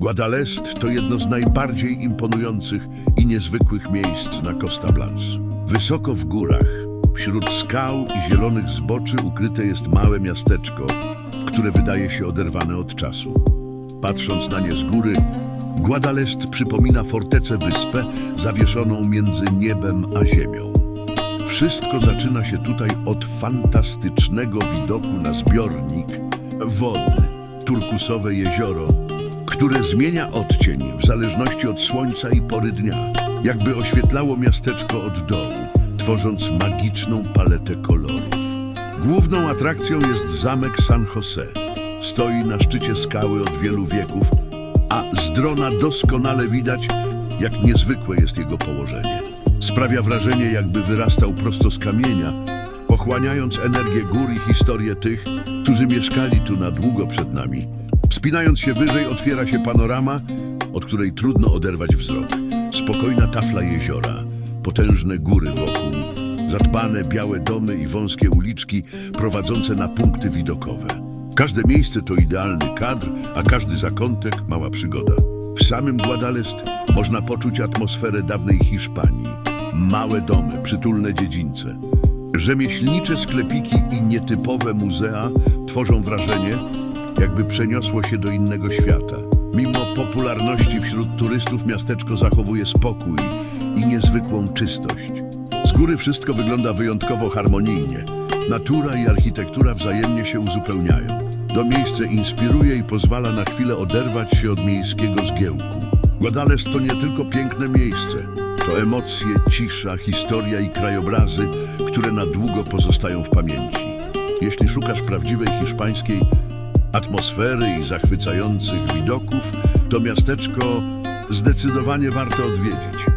Guadalest to jedno z najbardziej imponujących i niezwykłych miejsc na Costa Blanche. Wysoko w górach, wśród skał i zielonych zboczy ukryte jest małe miasteczko, które wydaje się oderwane od czasu. Patrząc na nie z góry, Guadalest przypomina fortecę wyspę zawieszoną między niebem a ziemią. Wszystko zaczyna się tutaj od fantastycznego widoku na zbiornik wodny, turkusowe jezioro, które zmienia odcień w zależności od słońca i pory dnia, jakby oświetlało miasteczko od dołu, tworząc magiczną paletę kolorów. Główną atrakcją jest zamek San Jose. Stoi na szczycie skały od wielu wieków, a z drona doskonale widać, jak niezwykłe jest jego położenie. Sprawia wrażenie, jakby wyrastał prosto z kamienia, pochłaniając energię gór i historię tych, którzy mieszkali tu na długo przed nami. Wspinając się wyżej, otwiera się panorama, od której trudno oderwać wzrok. Spokojna tafla jeziora, potężne góry wokół, zadbane białe domy i wąskie uliczki prowadzące na punkty widokowe. Każde miejsce to idealny kadr, a każdy zakątek mała przygoda. W samym Guadalest można poczuć atmosferę dawnej Hiszpanii. Małe domy, przytulne dziedzińce, rzemieślnicze sklepiki i nietypowe muzea tworzą wrażenie, jakby przeniosło się do innego świata. Mimo popularności wśród turystów miasteczko zachowuje spokój i niezwykłą czystość. Z góry wszystko wygląda wyjątkowo harmonijnie. Natura i architektura wzajemnie się uzupełniają. To miejsce inspiruje i pozwala na chwilę oderwać się od miejskiego zgiełku. Guadalest to nie tylko piękne miejsce. To emocje, cisza, historia i krajobrazy, które na długo pozostają w pamięci. Jeśli szukasz prawdziwej hiszpańskiej atmosfery i zachwycających widoków, to miasteczko zdecydowanie warto odwiedzić.